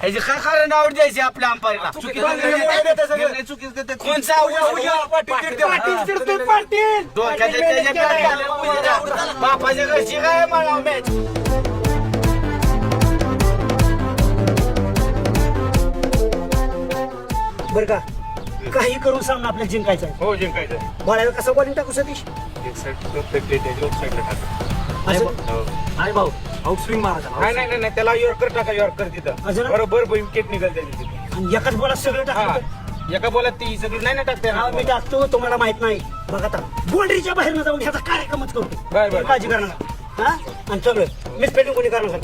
ह्याची काय कारण आवड द्यायची आपल्या अंपायरला. कोणचा. बापाच्या घरची काय मॅच? बर का? काही करून सांग आपल्याला जिंकायचं आहे. हो जिंकायचं बाळाला कसं बॉलिंग टाकू सतीश? एक साईड परफेक्ट आहे त्याच्या साईडला टाका. अरे भाऊ आउट स्विंग मारायचा नाही नाही नाही, नाही त्याला यॉर्कर टाका यॉर्कर तिथं? बरोबर विकेट निघाल त्याची तिथं. आणि एकाच बॉलात सगळं हा. एका बोलात ती सगळी नाही ना टाकते. हा, मी टाकतो तुम्हाला माहीत नाही. बघा आता बाउंड्रीच्या बाहेर न जाऊन ह्याचा कार्यक्रमच करतो. बर, बर. काळजी करणार हा? आणि सगळं. मिस पेटिंग कोणी करणार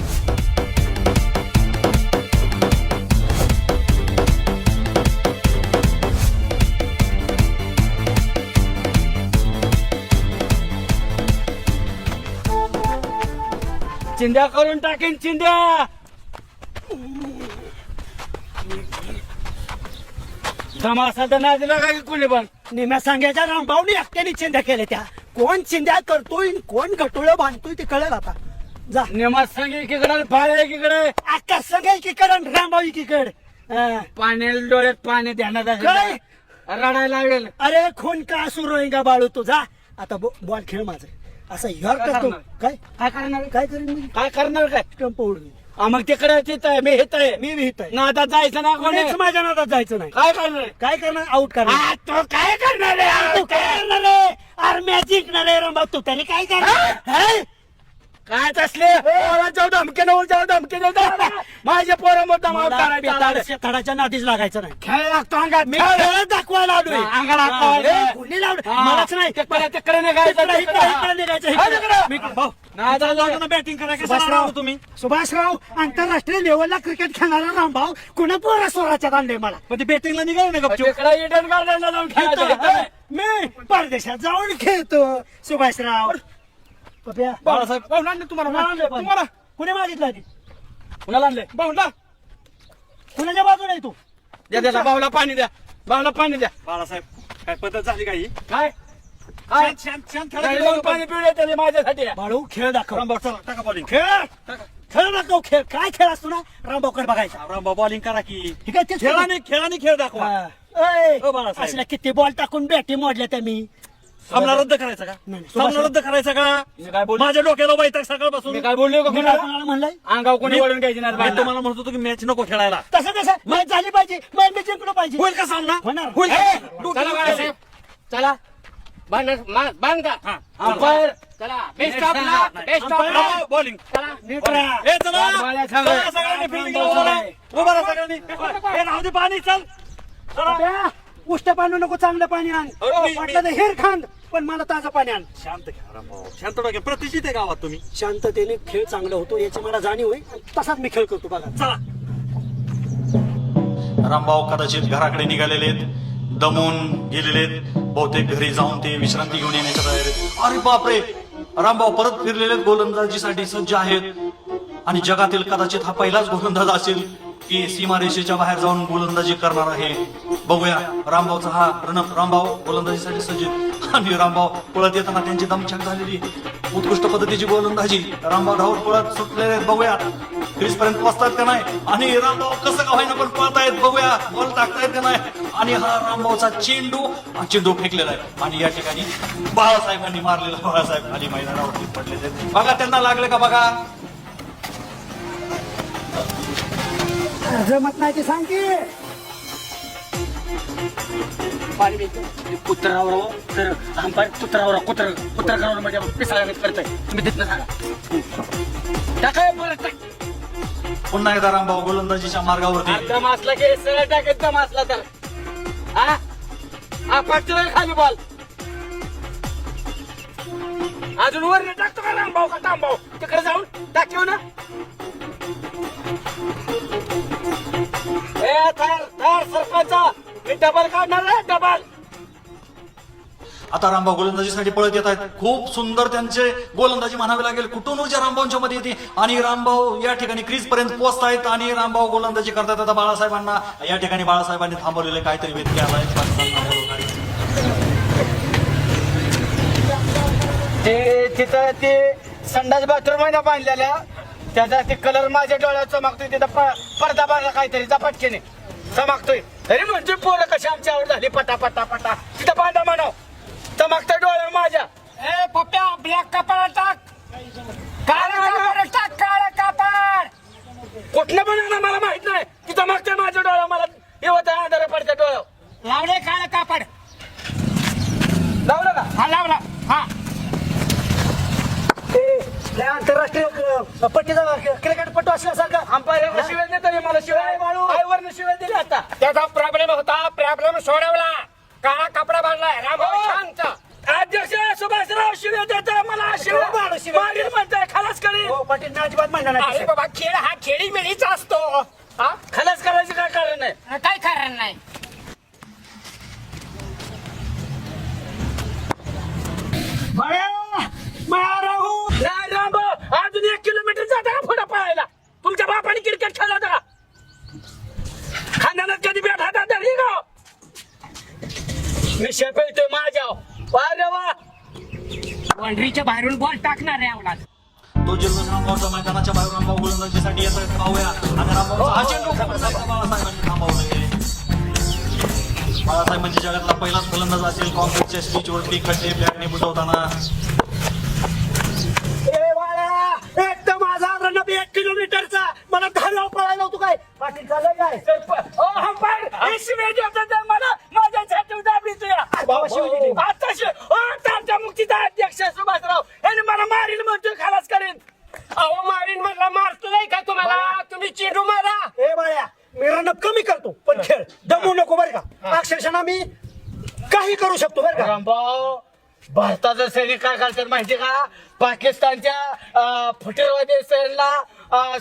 चिंध्या करून टाकेन चिंध्या जमा असा तर नाही दिला काय कोणी पण? नेम्या सांगायच्या रामभाऊनी एकट्याने चिंध्या केल्या त्या. कोण चिंध्या करतोय आणि कोण गटोळ बांधतोय ते कळेल आता जा. नेमात सांगे एकीकडे फाळ एकीकडे. आका सगळ्या एकीकडे रामभाऊ एकीकडे. हा. पाण्याला डोळ्यात पाणी ध्यानात असेल. काय? रडायला लागेल अरे खून का सुरू आहे का बाळू तू? जा. आता बॉल खेळ माझं. असं ह्यावर काय करतो? काय? काय करणार? काय करेन मी? काय करणार काय? स्टंप उडवी हा, मग तिकडे तिथं आहे मी हेत आहे. मी विहित आहे. ना आता जायचं ना कोणी? कोणीच माझ्या नादात जायचं नाही. काय करणार? काय करणार? आउट करणार. हा, तो काय करणार आहे? तू काय करणार आहे? अरे मॅच जिंकणार आहे रंबा. तू तरी काय करणार? हे? काय तसले? जाऊ धमके नऊ जाऊ धमके माझ्या पोरा करायचा पेताड शेताडाच्या नादीच लागायचं नाही. खेळ लागतो अंगात मी खेळ. दाखवायला आलोय हा, अंगाला दाखवायला. हा, हे कोणी लावलं. हा. मलाच नाही. तिकडे निघायचं इकडे, निघायचं, बॅटिंग करायला. सुभाषराव, तुम्ही? सुभाषराव आंतरराष्ट्रीय लेवलला क्रिकेट खेळणारा रामभाऊ कुणा पोरा स्वराच्यात आणले मला? पण ते बॅटिंगला निघाल ना तिकडे इडन गार्डनला जाऊन खेळतो. मी परदेशात जाऊन खेळतो सुभाषराव. पप्या बाळासाहेब पाहून आणले कुणाला तुम्हाला आणलंय पण? तुम्हाला? कुणी मागितलं आधी? कुणाला आणले बाहुला कुणाच्या बाजूला आहे तू? द्या द्या बाहुला पाणी द्या. बाहुला पाणी द्या. बाळासाहेब काय पद्धत झाली काही? काय? काय? शांत शांत नाही, जाऊन पाणी पिऊ त्याने माझ्यासाठी. बाळू खेळ दाखव. रामभाऊ चला टाका बॉलिंग खेळ? खेळ दाखव खेळ. काय खेळ असतो ना? रामभाऊकडे बघायचा. रामभाऊ बॉलिंग करा की. ठीक आहे तेच खेळाने खेळाने खेळ दाखवा. हा. ऐ, हो, बाळासाहेब. असल्या किती बॉल टाकून बॅटी मोडल्या त्या मी. सामना रद्द करायचा का? नाही, सामना रद्द करायचा मी का बोललो? माझ्या डोक्याला वैताग सकाळपासून. मी काय बोललो का मी कुणाला? कोणाला म्हणलंय? अंगावर कोणी वळून घ्यायची नाही मी बाहेर. तुम्हाला म्हणत होतो की मॅच नको खेळायला. तसं तसं मॅच झाली पाहिजे. मॅच मी जिंकलो पाहिजे. होईल का सामना? होणार. होईल ए? चला बाळासाहेब चला. बांध मा- बांध का? हा. अंपायर चला. Best of luck best of luck Rambhau, bowling चला नीट. राहा. ए चला. बाळा सांग. चला, सगळ्यांनी फिल्डिंग उभा राहा. उभा राहा सगळ्यांनी. ए राहू दे पाणी चल. चला. उष्ट पाणी नको चांगलं पाणी आण. मी- वाटलं तर हेर खांद पण मला ताजं पाणी आण. शांत घ्या रामभाऊ शांत डोक्या प्रतिष्ठित आहे गावात तुम्ही. शांततेने खेळ चांगला होतो याची मला जाणीव आहे. तसाच मी खेळ करतो बघा. चला. रामभाऊ कदाचित घराकडे निघालेले आहेत. दमून गेलेले आहेत. बहुतेक घरी जाऊन ते विश्रांती घेऊन येण्याच्या तयारीत आहेत. अरे बापरे! रामभाऊ परत फिरलेले आहेत. गोलंदाजीसाठी सज्ज आहेत. आणि जगातील कदाचित हा पहिलाच गोलंदाज असेल. की सीमारेषेच्या बाहेर जाऊन गोलंदाजी करणार आहे. बघूया रामभाऊचा हा रणप रामभाऊ गोलंदाजीसाठी सज्ज. आणि रामभाऊ पळत येताना त्यांची दमछाक झालेली उत्कृष्ट पद्धतीची गोलंदाजी. रामभाऊ धावत पळत सुटलेले आहेत बघूया. क्रिस पर्यंत पोहोचतात का नाही? आणि रामभाऊ कसं का होईना पण पळतायत बघूया. बॉल टाकतायत का नाही? आणि हा रामभाऊचा चेंडू हा चेंडू फेकलेला आहे. आणि या ठिकाणी बाळासाहेबांनी मारलेला बाळासाहेब खाली मैदानावरती पडलेले बघा त्यांना लागले का? बघा. जमत नाही ते सांग की पाणी कुत्रावर तर अंपायर कुत्रावर कुत्र. कुत्र. करावर म्हणजे पिसाळा करतोय. तुम्ही तिथनं सांगा. टाकाय पुन्हा एकदा रामभाऊ गोलंदाजीच्या मार्गावरती. अर्धा मासला की सरळ टाकायचा मासला तर. हा? हा खाली बॉल. अजून वर नाही टाकतो का रामभाऊ का तांबाऊ? तिकडे जाऊन टाकीव ना. ए थार थार सरपंच. मी डबल काढणार आहे डबल आता रामभाऊ गोलंदाजीसाठी पळत येत आहेत. खूप सुंदर त्यांचे गोलंदाजी म्हणावी लागेल. कुठून ऊर्जा रामभाऊंच्या मध्ये येते? आणि रामभाऊ या ठिकाणी क्रीज पर्यंत पोहोचतायत आणि रामभाऊ गोलंदाजी करतायत. आता बाळासाहेबांना या ठिकाणी बाळासाहेबांनी थांबवलेले काहीतरी व्यक्ती आलाय ते तिथं ते संडास बाथरूम आहे ना बांधलेल्या? त्याचा ते कलर माझ्या डोळ्यात चमकतोय. तिथं पडदा बांधला काहीतरी. झपाटकेने चमकतोय. तरी म्हणजे पोरं कशी आमच्यावर झाली? पटा पटा पटा. तिथं बांधा म्हणाव. चमकतोय डोळ्यावर माझ्या. ए पप्प्या ब्लॅक कपाळ टाक. काळा कपाळ टाक काळा कपाळ कुठलं पण मला माहीत नाही. तिथं चमकतोय माझ्या डोळ्यावर. मला हे होतं आधार पडत्या डोळ्यावर. लावले काळा कापड. लावलं का? हा लावला. हा. आंतरराष्ट्रीय पट्टीचा क्रिकेट पट्टू असल्यासारखा. अंपायर शिवाय देतो हे मला शिवाय. आईवरनं शिवाय दिली आता. त्याचा प्रॉब्लेम होता प्रॉब्लेम सोडवला. काळा कपडा बांधलाय रामभाऊ हो. शांत. अध्यक्ष सुभाषराव शिवाय देतो मला शिवाय. मागील म्हणताय खलास करी हो पाटील अजिबात म्हणणार अरे बाबा खेळ हा खेळी मेळीचा असतो. हा? खलास करायचं काय कारण नाही काय कारण नाही? अजून एक किलोमीटर जाता का पुढे पळायला. तुमच्या बापाने क्रिकेट खेळला होता का? कधी भेट हातात धरली का मी शेपेतोय माझ्या वा रे वा. वंडरीच्या बाहेरून बॉल टाकणार आहे आवला तो जल्लोष रामभाऊच्या मैदानाच्या बाहेर रामभाऊ गोलंदाजीसाठी येतोय. पाहूया. आणि रामभाऊ हा चेंडू बाळासाहेबांनी थांबवलंय बाळासाहेब म्हणजे जगातला पहिलाच फलंदाज असेल. कॉन्क्रीटच्या स्पीचवरती खड्डे बॅटने बुटवताना एकदम माझा रणब एक किलोमीटरचा मला धाराव पळायला होतो काय पाटील चालय काय हे मला माझ्या छाती दाबली तुया. बाबा शिवाजी दिली. आता तारच्या मुक्तीचा अध्यक्ष सुभाषराव यांनी मला मारील म्हणतोय खलास करीन. अहो मारीन म्हटलं मारतो नाही का तुम्हाला? तुम्ही चेंडू मारा ए बाळ्या मी कमी करतो पण खेळ दमू नको बरं का. अक्षरशः मी काही करू शकतो बरं का. रामभाऊ भारताचं सैनिक काय करतात माहिती का? पाकिस्तानच्या फुटीरवादी सैनला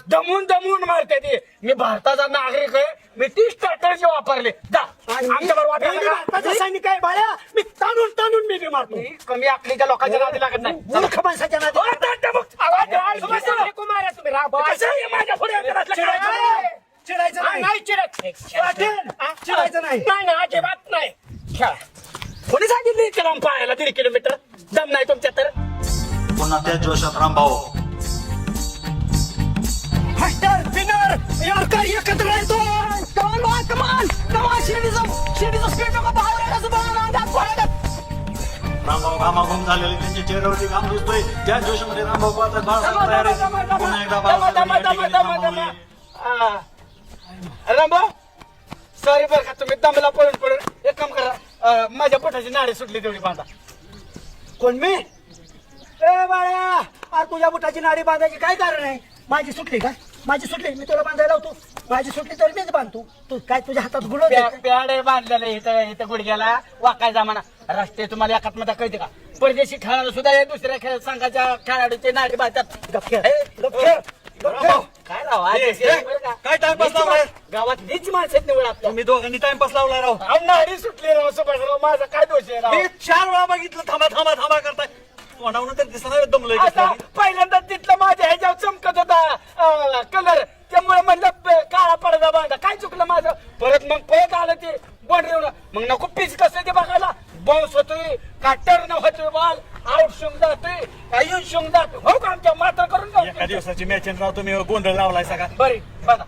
दमून दमून मारते ते. मी भारताचा नागरिक आहे. मी ती स्ट्रॅटर्जी वापरले. जा. आमच्या बरोबर? सैनिक आहे बाळ्या. मी ताणून ताणून मी मारतो. कमी आखलीच्या लोकांच्या नादी लागत नाही. मूर्ख माणसाच्या नादी माझ्या पुढे? चिडायचं नाही. चिडायचं नाही. नाही नाही. नाही ना अजिबात नाही. खेळा. कोणी सांगितलं पाहायला दीड किलोमीटर? दम नाही तुमच्या तर? पुन्हा त्याच जोशात रामभाऊ. फास्टर विनर यार काय एकत्र येतो कमान बा कमान कमान शिडीचं शिडीचं स्पीड नको रामभाऊ घामाघूम झालेले त्यांच्या चेहऱ्यावरती घाम दिसतोय. त्या जोशामध्ये रामभाऊ पाहतात बाळासाहेब तयार. आहेत पुन्हा एकदा बाळासाहेब. रामभाऊ सॉरी बरं का तुम्ही दमला पळून पळून. एक काम करा माझ्या पोटाची नाडी सुटली तेवढी बांधा. कोण मी? ए बाळ्या अरे तुझ्या बुटाची नाडी बांधायची काय कारण आहे? माझी सुटली काय माझी सुटली मी तुला बांधायला होतो माझी सुटली तर मीच बांधतो. तू काय तुझ्या हातात गुळ प्याडे बांधलेले इथं इथं गुडघ्याला. वाकाय जमाना. राष्ट्रीय तुम्हाला एकात्मता कळते का? परदेशी खेळाडू सुद्धा दुसऱ्या खेळ संघाच्या खेळाडूचे नाडी बांधतात. काय राव? काय टाइमपास लावलाय? मा- गावात नीच माणसं आहेत निवड आपल्या. तुम्ही दोघांनी टाइमपास लावलाय राव. नाडी सुटली राव सुभाषराव माझा काय दोष आहे राव? मी चार वेळा बघितलं. थांबा थांबा थांबा करताय. तोंडावरून तर दिसणार दमलोय आता पहिल्यांदा तिथलं माझ्या कलर त्यामुळे म्हणलं काळा पडदा बांधा काय चुकलं माझं परत मग परत आलं ते बॉन्ड्रीवर मग नको पीच कसं ते बघायला बाउन्स होतोय का टर्न होतोय बॉल आउट शिंग जातोय का येऊन शिंग जातोय हो का आमच्या मात्र करून एका जाऊ दिवसाची मॅच राव तुम्ही गोंधळ लावलाय सगळा बरी बघा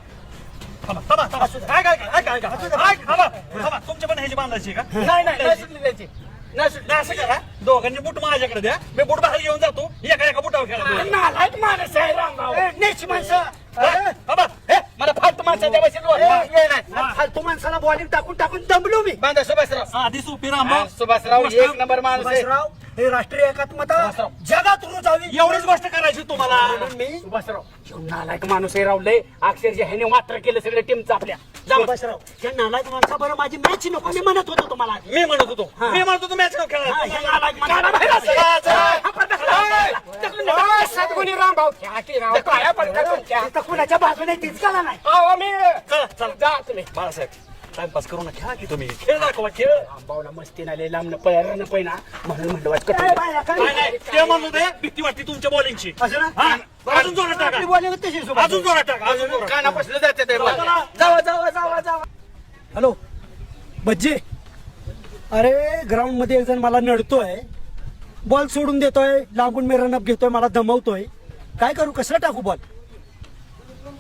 थांबा थांबा थांबा काय काय काय काय काय तुमच्या पण ह्याची बांधायची का नाही नाही नाही सुटली त्याची नाही सुटली असं करा दोघांनी बुट माझ्याकडे द्या. मी बुट बाहेर घेऊन जातो. एका एका बुटावर खेळा नालायक माणूस आहे रामभाऊ ए, नीच माणसं. हे, मला फालतू माणसाच्या. फालतू माणसाला बॉलिंग टाकून टाकून दमलो मी. बांधा सुभाषराव. आधी सोपी हा, रामभाऊ सुभाषराव एक नंबर माणूस आहे. सुभाषराव हे राष्ट्रीय एकात्मता. जगात रुजावी. एवढीच गोष्ट करायची तुम्हाला. मी सुभाषराव. नालायक माणूस आहे रावलंय अक्षरशः ह्याने मात्र केलं सगळं टीमचं आपल्या. जा मग. सुभाषराव या नालायक माणसा बरं माझी मॅच नको. मी म्हणत होतो तुम्हाला मी म्हणत होतो. हा. मी म्हणत होतो मॅच हा, खेळा या नालायक काढा माणसाला- बाहेर असं. चला, चला. हा, पडदा खाली. ढकलून नका. सद्गुणी रामभाऊ. खेळा की राव काय पडता तुमच्या इथं कुणाच्या बाजूने तीच काला नाही अहो मी चला चला. जा तुम्ही. बाळासाहेब. टाइमपास करू ना खेळा की तुम्ही? खेळ दाखवा खेळ. आंबावला मस्ती नाले लांब पळायला न पहिना म्हणून म्हणलं काय नाही ते भीती वाटते तुमच्या बॉलिंगची असं ना? हा, अजून जोरात टाका. अजून जोरात टाका अजून जोरात. जाते ते बॉल. चला. जावा जावा जावा जावा. हॅलो. भज्जी अरे ग्राउंडमध्ये एक जण मला नडतोय. बॉल सोडून देतोय लागून मी रनअप घेतोय मला दमवतोय. काय करू कसला टाकू बॉल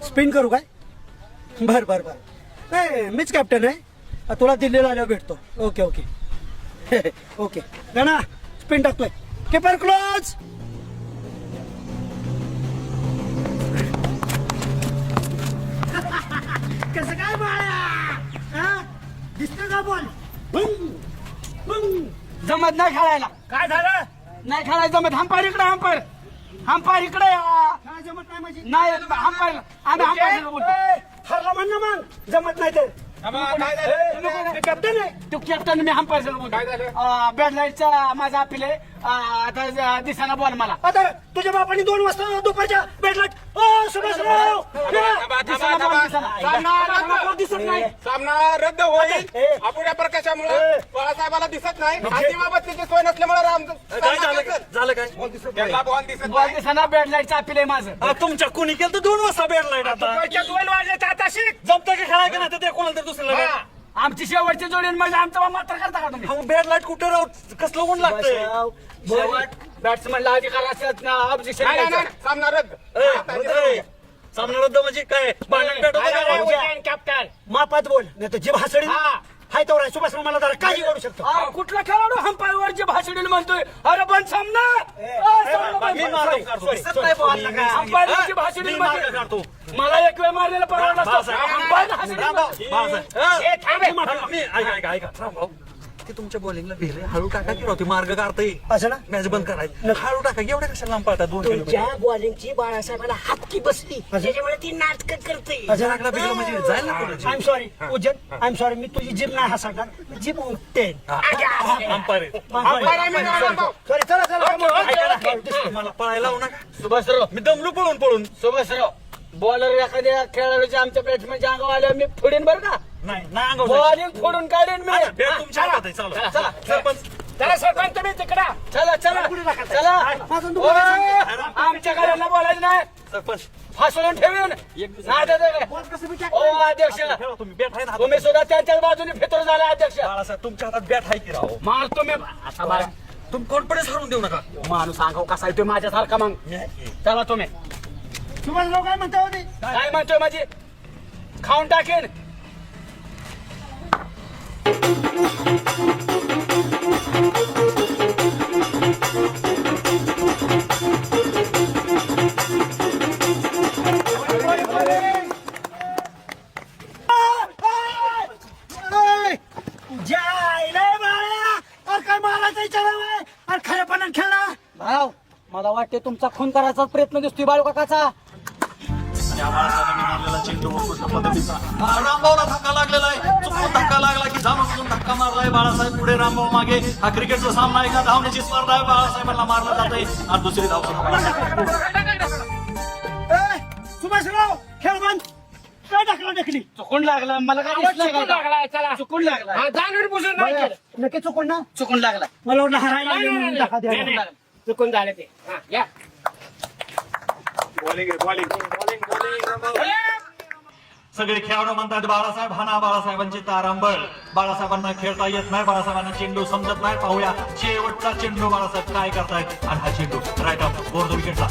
स्पिन करू काय? बर बर बर. नाही मीच कॅप्टन आहे. तुला दिल्लीला आल्यावर भेटतो. ओके ओके ओके गणा स्पिन टाकतोय. किपर क्लोज कसं काय बाळा दिसतं का बॉल जमत नाही खेळायला. काय झालं? नाही खेळायला जमत. हंपायर इकडे हंपायर हंपायर इकडे जमत नाही माझी? नाही हंपायर आम्ही हंपायर बोलतो. हरला म्हण ना मग जमत नाही तर. मी कॅप्टन आहे. तू कॅप्टन मी हंपायर बोलतो बॅट लाईटचा माझा अपील आहे. आता दिसाना बॉल मला. आता तुझ्या बापाने दोन वाजता दुपारच्या भेटला ओ सुभाषराव दिसाना. दिसाना. ball दिसत नाही. सामना रद्द होईल. ए. अपुऱ्या प्रकाशामुळे. बाळासाहेबाला दिसत नाही. आणि बाबतीची सोय नसल्यामुळे राम काय झालं काय? झालं काय? त्यांना बॉल दिसत बॉल नाही. दिसाना बॅट लाईटचा अपील आहे माझं. आ, तुमच्या कोणी केलं तर दोन वाजता भेटलाय आता दोन वाजले आता जमतं की खेळाय का नाही तर ते कोणाला तरी दुसऱ्याला आमची शेवटची जोडी म्हणजे आमचा मात्र करता का तुम्ही? बॅट लाइट कुठे राहू? कसलं ऊन लागतंय? शेवट बॅट्समनला अधिकार नाही. सामना रद्द. ए, ए, सामना रद्द. म्हणजे काय? भांडण पेट होतं का? कॅप्टन मापात बोल. नाही तर जीभ हसडी. हा. हाय तेवढा सुभाषराव मला जरा काही करू शकतो. हा, कुठला खेळाडू अंपायर वरचे भाषण म्हणतोय? अरे पण सामना. मी मार्ग काढतो. दिसत नाही ball ला काय. अंपायर वरची हा? भाषण मी. मला एक वेळ मारलेला परवडला हे. हा. ते तुमच्या बॉलिंगला भिले हळू टाका की राव, ते मार्ग काढतंय असं ना? मॅच बंद करायची हळू टाका. एवढ्या कशाला लांब पळतात दोन तुमच्या बॉलिंगची बाळासाहेबाला हातकी बसली. त्याच्यामुळे ती नाटक करते. लागला बिगला म्हणजे पुढे आय एम सॉरी उज्जन आय एम सॉरी मी तुझी जीभ नाही हसणार मी जीभ उठते अंपायर. सॉरी चला चला मला पळायला लावू नका. सुभाषराव. मी दमलो पळून पळून. सुभाषराव. बॉलर एखाद्या खेळाडूच्या आमच्या बॅट्समॅनच्या अंगावर आल्यावर मी फोडीन बरं का? नाही नाही अंगावर जायचं. बॉलिंग फोडून काढेन मी. आता बॅट तुमच्या हातात आहे चालू चला, चला. सरपंच. चला सरपंच तुम्ही तिकडा चला चला. चला. आमच्या बोलायचं नाही. सरपंच. फासवून ठेवीन. नाही देत काय. ओ अध्यक्ष. तुम्ही. बॅट आहे ना हातात. तुम्ही सुद्धा त्यांच्याच बाजूने फितूर झाला अध्यक्ष. बाळासाहेब तुमच्या हातात बॅट आहे की राव? मार तुम्ही. आता तुम्ही कॉन्फिडन्स हरून देऊ नका? माणूस सांगाव कसा आहे तुम्ही माझ्यासारखा मग. चला तुम्ही. सुभाषराव काय म्हणता होते? काय म्हणतोय माझी? खाऊन टाकेन. जायला बाळा अरे काय मला विचारावं? अरे खऱ्यापणात खेळा भाऊ मला वाटते तुमचा खून करायचा प्रयत्न दिसतोय बाळू काकाचा. या बाळासाहेबांनी मारलेला चेंडू उत्कृष्ट पद्धतीचा हा, रामभाऊला धक्का लागलेला आहे. चुकून धक्का लागला की जाणून धक्का मारलाय बाळासाहेब. पुढे रामभाऊ मागे. हा क्रिकेटचा सामना आहे का? धावण्याची स्पर्धा आहे. बाळासाहेबांना मारलं जात आहे आणि दुसरी धाव सुभाषराव खेळ बंद. काय टाकला ढकली? चुकून लागला. मला काय दिसलं का? चुकून लागला. जाणून बुजून नाही केलं. नक्की चुकून ना? चुकून लागला. मला वाटलं हरायला लागले म्हणून टाका द्या. चुकून झाले ते. हा, सगळे खेळाडू म्हणतात बाळासाहेब हाना बाळासाहेबांची तारांबळ. बाळासाहेबांना खेळता येत नाही बाळासाहेबांना चेंडू समजत नाही. पाहूया शेवटचा चेंडू बाळासाहेब काय करतायत. आणि हा चेंडू राईट ऑफ बोर्ड विकेटला